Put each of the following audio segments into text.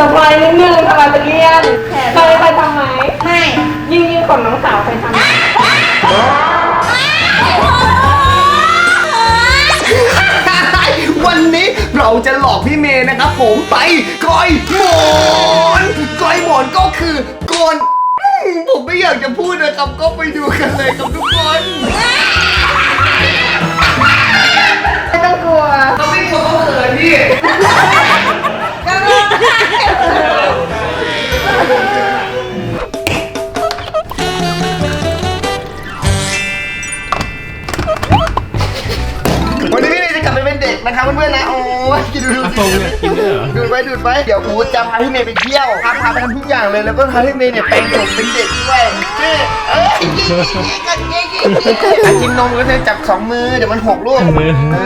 สบายนิดนึงสบายตะเกียนเคยเคยทำไหมไม่ยิ่งยิ่งของน้องสาวเคยทำไหมวันนี้เราจะหลอกพี่เมย์นะครับผมไปก้อยหมอนก้อยหมอนก็คือโกนอืมผมไม่อยากจะพูดนะครับก็ไปดูกันเลยครับทุกคน รอดูดไปดูดไปเดี๋ยวอูจะพาพี่เมย์ไปเที่ยวพาพาไปทำทุกอย่างเลยแล้วก็พาพี่เมย์เนี่ยแปลงผมเป็นเด็กด้วยนี่เอ้ยอะกินนมก็จะจับสองมือเดี๋ยวมันหกลูกเอ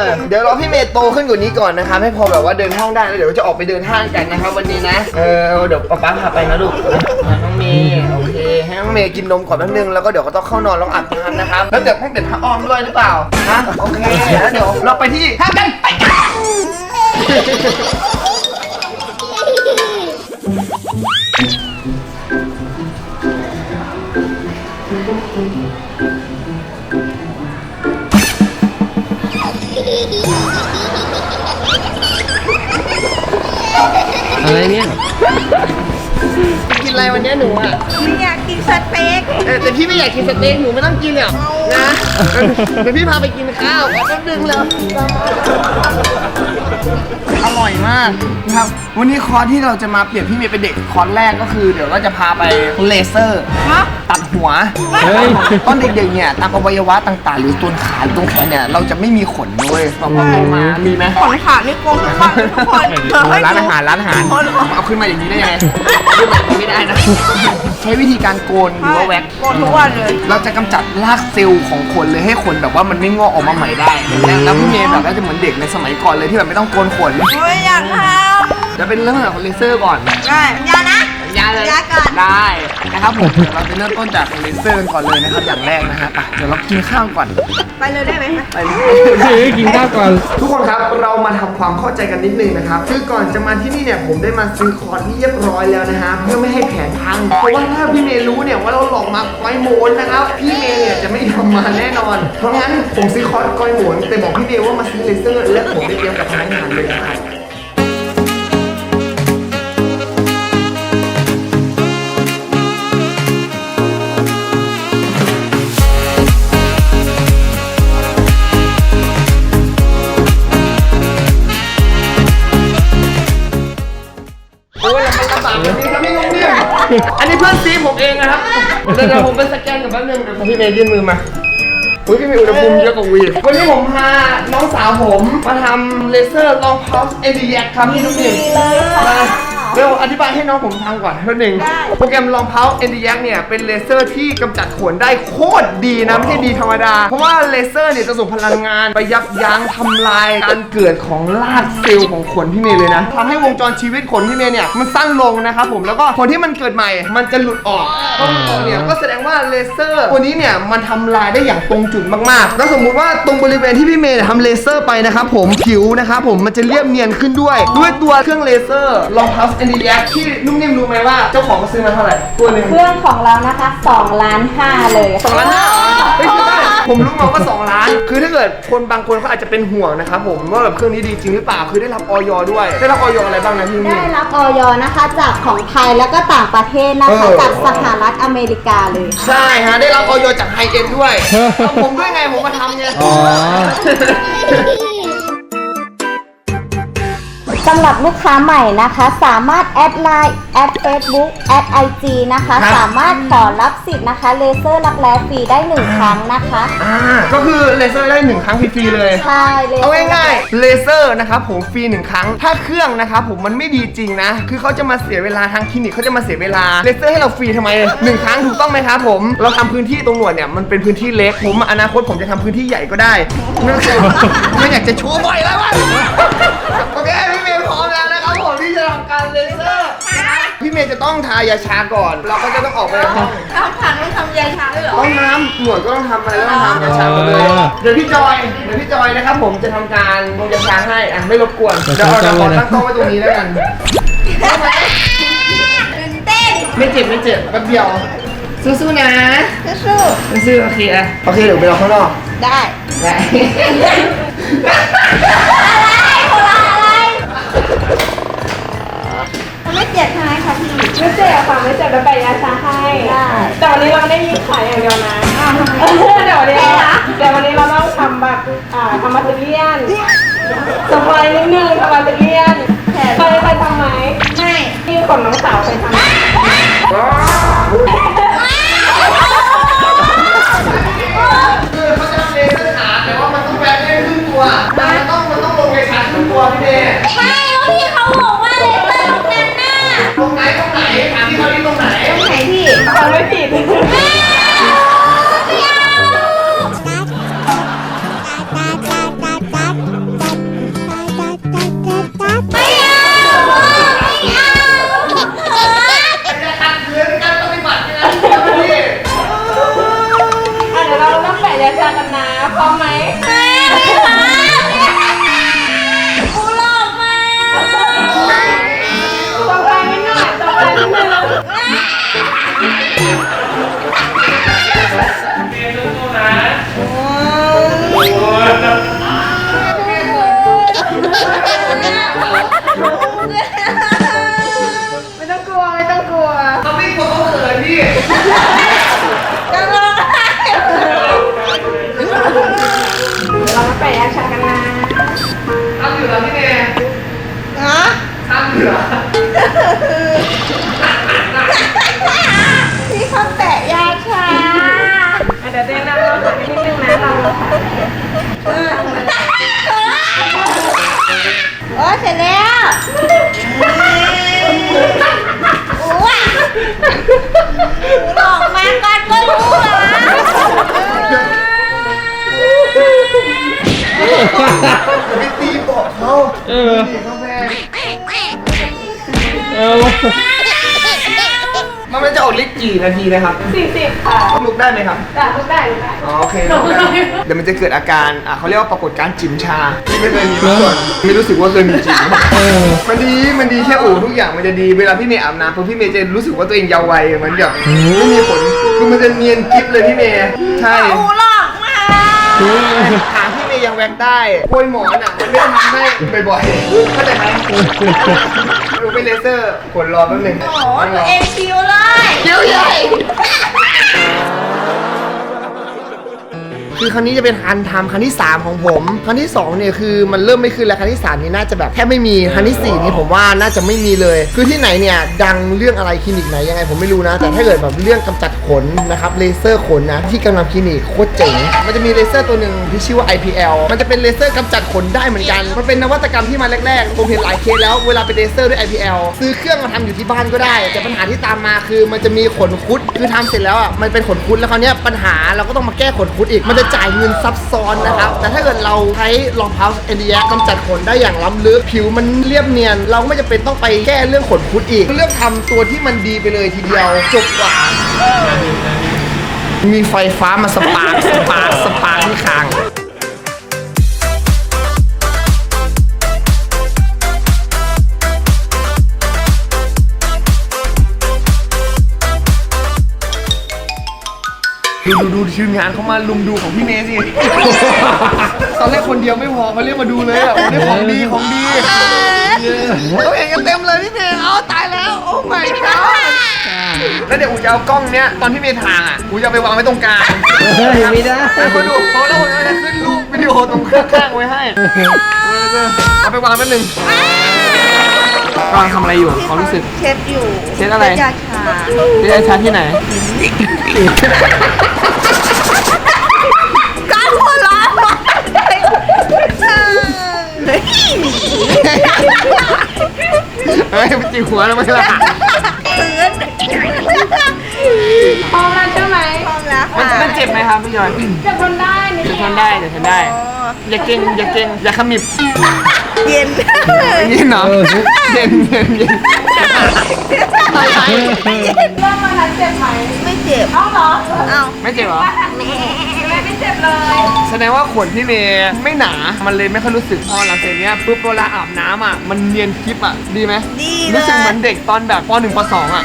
อเดี๋ยวรอพี่เมย์โตขึ้นกว่านี้ก่อนนะครับให้พอแบบว่าเดินห้างได้แล้วเดี๋ยวจะออกไปเดินห้างกันนะครับวันนี้นะเออเดี๋ยวป๊าป๊าพาไปนะลูกนะน้องเมย์โอเคให้น้องเมย์กินนมก่อนแป๊บนึงแล้วก็เดี๋ยวก็ต้องเข้านอนแล้วอาบน้ำนะครับแล้วเดี๋ยวต้องเด็ดผ้าอ้อมด้วยหรือเปล่าฮะโอเคแล้วเดี๋ยวเราไปที่ห้างกันไปกัน กินอะไรวันเนี้ยหนูอะไม่อยากกินสเต็กเออแต่พี่ไม่อยากกินสเต็กหนูไม่ต้องกินเนี่ยนะเออเดี๋ยวพี่พาไปกินข้าวแป๊บนึงแล้วอร่อยมากนะครับ วันนี้คอร์สที่เราจะมาเปลี่ยนพี่เมย์เป็นเด็กคอร์สแรกก็คือ เดี๋ยวเราจะพาไปเลเซอร์ ฮะตัดหัวเฮ้ย ตอนเด็กๆเนี่ยตามอวัยวะต่างๆ หรือต้นขาหรือตรงแขนเนี่ยเราจะไม่มีขนด้วยพอพอโตมามีไหมขนขานี่โกงทุกวันเลยทุกคนเธอให้ร้านดูอาหารร้านอาหารอ๋อเหรอเอาขึ้นมาอย่างนี้ได้ยังไงขึ้นมาอย่างนี้ไม่ได้นะใช้วิธีการโกนหรือว่าแว็กโกงทุกวันเลย เราจะกำจัดรากเซลล์ของคนเลยให้คนแบบว่ามันไม่งอกออกมาใหม่ได้แล้วแล้วพี่เมย์แบบว่าจะเหมือนเด็กในสมัยก่อนเลยที่แบบไม่ต้องโกนขนไม่อยากทจะเป็นเรื่องของเลเซอร์ก่อนำได้ยานะ ยาเลยยาก่อนได้นะครับผมเดี๋ยวเราจะเริ่มต้นจากเลเซอร์กันก่อนเลยนะครับอย่างแรกนะฮะอะเดี๋ยวเรากินข้าวก่อน ไปเลยได้ไหมไปเลยเฮ้ยกินข้าวก่อน ทุกคนครับเรามาทำความเข้าใจกันนิดนึงนะครับคือก่อนจะมาที่นี่เนี่ยผมได้มาซื้อคอร์สที่เรียบร้อยแล้วนะฮะเพื่อไม่ให้แผนพังเพราะว่าถ้าพี่เมย์รู้เนี่ยว่าเราหลอกมาก้อยโมนนะครับพี่เมย์เนี่ยจะไม่ทำมาแน่นอน เพราะงั้นผมซื้อคอร์สก้อยโมนแต่บอกพี่เมย์ว่ามาซื้อเลเซอร์และผมได้เตรียมกับพนักงานเลยนะครับ อันนี้เพื่อนซีผมเองนะครับ เดี๋ยวเดี๋ยวผมไปสแกนกับแป๊บนึงเดี๋ยวพี่เมย์ยื่นมือมาอุ้ยพี่มีอุณหภูมิเยอะกว่าวีวันนี้ผมพาน้องสาวผมมาทำเลเซอร์ลองพาวส์เอดีแยกครับพี่ทุกทีมา เดี๋ยวอธิบายให้น้องผมฟังก่อนนิดนึงโปรแกรมลองพาวส์เอดีแยกเนี่ยเป็นเลเซอร์ที่กำจัดขนได้โคตรดีนะไม่ใช่ดีธรรมดา เพราะว่าเลเซอร์เนี่ยจะส่งพลังงานไปยับยั้งทำลายการเกิดของรากเซลล์ของขนพี่เมย์เลยนะทำให้วงจรชีวิตขนพี่เมย์เนี่ยมันสั้นลงนะครับผมแล้วก็ขนที่มันเกิดใหม่ มันจะหลุดออกพอหลุดออกเนี่ยก็แสดงว่าเลเซอร์ตัวนี้เนี่ยมันทำลายได้อย่างตรงจุดมากๆ แล้วสมมุติว่าตรงบริเวณที่พี่เมย์เนี่ยทำเลเซอร์ไปนะครับผมผิวนะครับผมมันจะเรียบเนียนขึ้นด้วย ด้วยตัวเครื่องเลเซอร์ลองพัสแอนดี้แที่นุ่มนิ่มรู้ไหมว่าเจ้าของเขาซื้อมาเท่าไหร่ตัวหนึ่งเครื่องของเรานะคะ2ล้าน5เลยสองล้านห้าเหรอเฮ้ยใช่ผมรู้มาว่าสองล้าน คือถ้าเกิดคนบางคนเขาอาจจะเป็นห่วงนะครับผมว่าแบบเครื่องนี้ดีจริงหรือเปล่าคือได้รับออยด้วยได้รับออยอะไรบ้างนะพี่นุ่มได้นิ่มรับออยนะคะ จากของไทยแล้วก็ต่างประเทศนะคะ เออ จากสหรัฐอเมริกาเลยใช่ฮะได้รับออยจากไฮเอ็นด้วยแล้วผมด้วยไงผมมาทำไง อ๋อำหรับลูกค้าใหม่นะคะ สามารถแอดไลน์แอด Facebook แอด IG นะคะ ครับ สามารถขอรับสิทธิ์นะคะเลเซอร์รักแร้ฟรีได้1ครั้งนะคะ อ่าก็คือเลเซอร์ได้หนึ่งครั้งฟรีๆเลย ใช่เลเซอเอาร์ง่ายๆเลเซอร์นะครับผมฟรีหนึ่งครั้ง ถ้าเครื่องนะครับผมมันไม่ดีจริงนะ คือเขาจะมาเสียเวลาทางคลินิกเขาจะมาเสียเวลาเลเซอร์ให้เราฟรีทำไมหนึ่งครั้งถูกต้องไหมครับผมเราทำพื้นที่ตรงหนวดเนี่ยมันเป็นพื้นที่เล็กผมอนาคตผมจะทำพื้นที่ใหญ่ก็ได้ไม่ต้องไม่อยากจะโชว์บ่อยแล้ววะโอเค ผมที่จะทำการเลเซอร์พี่เมย์จะต้องทายาชาก่อน เราก็จะต้องออกไปจากห้องทำขันต้องทำยาชาด้วยเหรอ ต้องน้ำหนวดก็ต้องทำอะไรก็ต้องทำยาชาหมดเลยอ๋อเดี๋ยวพี่จอย เดี๋ยวพี่จอยนะครับผมจะทำการลงยาชาให้ อะไม่รบกวน เดี๋ยวเอาเดี๋ยวขอตั้งกล้องไว้ตรงนี้แล้วกันไม่เจ็บไม่เจ็บแป๊บเดียว สู้ๆนะ สู้สู้ๆโอเคอะโอเคเดี๋ยวไปรอข้างนอกๆได้ ได้ ไม่เจ็บใช่ไหมคะพี่ ไม่เจ็บค่ะไม่เจ็บแล้วแปะยาชาให้ได้ แต่วันนี้เราไม่ได้ยิงขายอย่างเดียวนะอ้าวทำไมเออเดี๋ยววันนี้เดี๋ยววันนี้เราต้องทำแบบอ่าทำมาเตเลียนสปอยนิดนึงทำมาเตเลียนเคยเคยทำไหมไม่ที่คนน้องสาวเคยทำไหม เขาเออตีเขาแพงเออมันมันจะออกลิกกี่นาทีนะครับสี่สิบค่ะต้องลุกได้ไหมครับ ได้ทุกได้ทุกได้อ๋อโอเคลุกได้เดี๋ยวมันจะเกิดอาการอะเขาเรียกว่าปรากฏการณ์จิ๋มชาที่ไม่เคยมีมาก่อนไม่รู้สึกว่าเคยมีจิ๋มเออมันดีมันดีแค่อู่ทุกอย่างมันจะดีเวลาพี่เมย์อาบน้ำปุ๊บพี่เมย์จะรู้สึกว่าตัวเองเยาว์วัยเหมือนแบบไม่มีขนคือมันจะเนียนกิ๊บเลยพี่เมย์ใช่กูหลอกมา แว็กได้โกยหมอนอะมันไม่ได้ทำให้บ่อยๆเข้าใจไหมดูเป็นเลเซอร์ขนรอแป๊บนึง โอ้โหตัวเองคิวเลยเยี่ยวใหญ่ คือครั้งนี้จะเป็นการทำครั้งที่ 3 ของผม ครั้งที่2เนี่ยคือมันเริ่มไม่ขึ้นแล้วครั้งที่ 3 นี่น่าจะแบบแทบไม่มีครั้งที่ 4 นี่ผมว่าน่าจะไม่มีเลย คือที่ไหนเนี่ยดังเรื่องอะไรคลินิกไหนยังไงผมไม่รู้นะ แต่ถ้าเกิดแบบเรื่องกำจัดขนนะครับเลเซอร์ขนนะที่กำลังคลินิกโคตรเจ๋งมันจะมีเลเซอร์ตัวหนึ่งที่ชื่อว่า IPL มันจะเป็นเลเซอร์กำจัดขนได้เหมือนกัน มันเป็นนวัตกรรมที่มาแรกๆผมเห็นหลายเคสแล้วเวลาเป็นเลเซอร์ด้วย IPL ซื้อเครื่องมาทำอยู่ที่บ้านก็ได้ แต่ปัญหาที่ตามมาคือมันจะมีขนคุดคือทำเสร็จแล้วอะมันเป็นขนคุดแล้วคราวเนี้ยปัญหาเราก็ต้องมาแก้ขนคุดอีกมันจะจ่ายเงินซับซ้อนนะครับ แต่ถ้าเกิดเราใช้รองเท้าเอ็นดีแกำจัดขนได้อย่างล้ำลึก ผิวมันเรียบเนียน เราไม่จำเป็นต้องไปแก้เรื่องขนพุดอีก เลือกทำตัวที่มันดีไปเลยทีเดียวจบกว่า มีไฟฟ้ามาสปาร์คสปาร์คสปาร์คที่คาง ดูดูดูทีมงานเขามาลุมดูของพี่เมย์สิ ตอนแรกคนเดียวไม่พอเขาเรียกมาดูเลยอะวันนี้ของดีของดีเขาเห็นกันเต็มเลยพี่เมย์เอาตายแล้ว โอ้ my god แล้วเดี๋ยวอูจะเอากล้องเนี้ยตอนพี่เมย์ทางอะอูจะเอาไปวางไว้ตรงกลางเฮ้ยไม่ได้แต่มาดูเพราะแล้วผมจะขึ้นรูปวิดีโอตรงข้างๆไว้ให้เออเอาไปวางแป๊บนึงกำลังทำอะไรอยู่ความรู้สึก เช็ดอยู่ เช็ดอะไรยาชาที่ได้ชาร์จที่ไหน การหัวเราะเฮ้ยเฮ้ยมันจีหัวแล้วไม่ล่ะตื่นพร้อมแล้วใช่ไหมพร้อมแล้วมันค่ะมันเจ็บไหมครับพี่จอยจะทนได้นิดเดี๋ยวเดีทยวนได้เดี๋ยวทนได้อ๋ออย่าเก่งอย่าเก่งอย่าขมิบเย็นเย็นเหรอเออเย็นเย็น เย็นเริ่มมานั้นเจ็บไหมไม่เจ็บเอ้าเหรอเอ้าไม่เจ็บเหรอไม่ไม่เจ็บเลย แสดงว่าขนพี่เมย์ไม่หนา มันเลยไม่ค่อยรู้สึก พอหลังจากเนี้ยปุ๊บเวลาอาบน้ำอะ มันเนียนคลิปอะ ดีไหมดีเลยรู้สึกเหมือนเด็กตอนแบบป .1 ป .2 อะ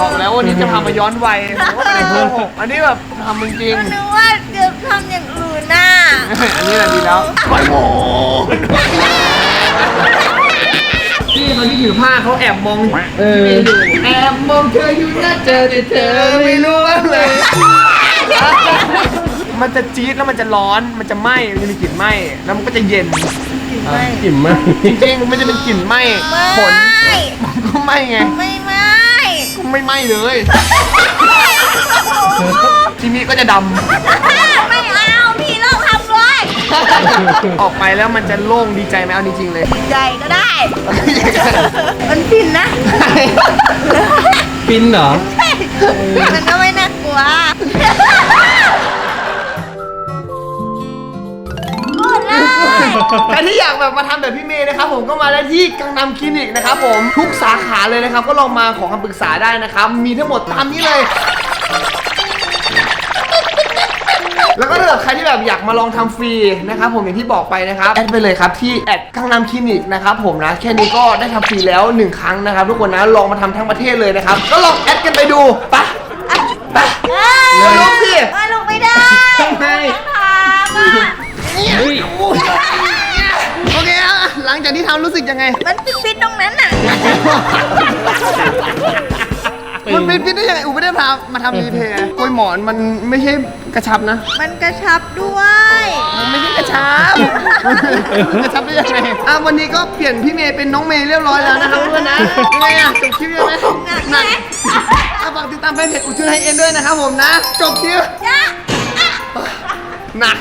บอกแล้ววันนี้จะพามาย้อนวัยผมว่าไม่ได้โกหกอันนี้แบบทำจริงก็นึกว่าจะทำอย่างอื่นน่ะๆอันนี้แหละดีแล้วไปโหพี่ ตอนที่ถือผ้าเขาแอบมองเออ แอบมองเธออยู่นะเจอแต่เธอไม่รู้ว่าเลย มันจะจี๊ดแล้วมันจะร้อน มันจะไหม้ มันจะมีกลิ่นไหม้ แล้วมันก็จะเย็นกลิ่นมากจริงๆ มันจะเป็นกลิ่นไหม้ผลไม่มันก็ไหม้ไงไม่ไม่ก็ไม่ไหม้เลย ทีนี้ก็จะดไออกไปแล้วมันจะโล่งดีใจไหมเอาจริงๆเลย ใหญ่ก็ได้ มันฟินนะฟินเหรอ มันก็ไม่น่ากลัวพูดเลยใครที่อยากแบบมาทำแบบพี่เมย์นะครับผมก็มาได้ที่กังนำคลินิกนะครับผมทุกสาขาเลยนะครับก็ลองมาขอคำปรึกษาได้นะครับมีทั้งหมดตามนี้เลย แล้วก็ถ้าเกิดใครที่แบบอยากมาลองทำฟรีนะครับผมอย่างที่บอกไปนะครับแอดไปเลยครับที่แอดกังนำคลินิกนะครับผมนะแค่นี้ก็ได้ทำฟรีแล้วหนึ่งครั้งนะครับทุกคนนะลองมาทำทั้งประเทศเลยนะครับก็ลองแอดกันไปดูไปไปเอ้ยเร็วลงสิมาลงไม่ได้ทำไมทำอะโอเคอะหลังจากที่ทำรู้สึกยังไง มันฟินๆตรงนั้นน่ะ มันเป็นพิษได้ยังไงอูไม่ได้ พามาทำรีเพย์กล้วยหมอนมันไม่ใช่กระชับนะ มันกระชับด้วย มันไม่ใช่กระชับ กระชับได้ยังไงอะวันนี้ก็เปลี่ยนพี่เมย์เป็นน้องเมย์เรียบร้อยแล้วนะครับเพื่อนนะยังไงอะจบคลิปยังไงหนักหไหมนักอะฝากติดตามแฟนเพจอุจุนไฮเอ็นด้วยนะครับผมนะจบคลิปจ้ะหนัก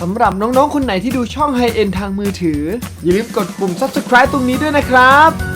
สำหรับน้อง ๆ คนไหนที่ดูช่อง High End ทางมือถือ อย่าลืมกดปุ่ม subscribe ตรงนี้ด้วยนะครับ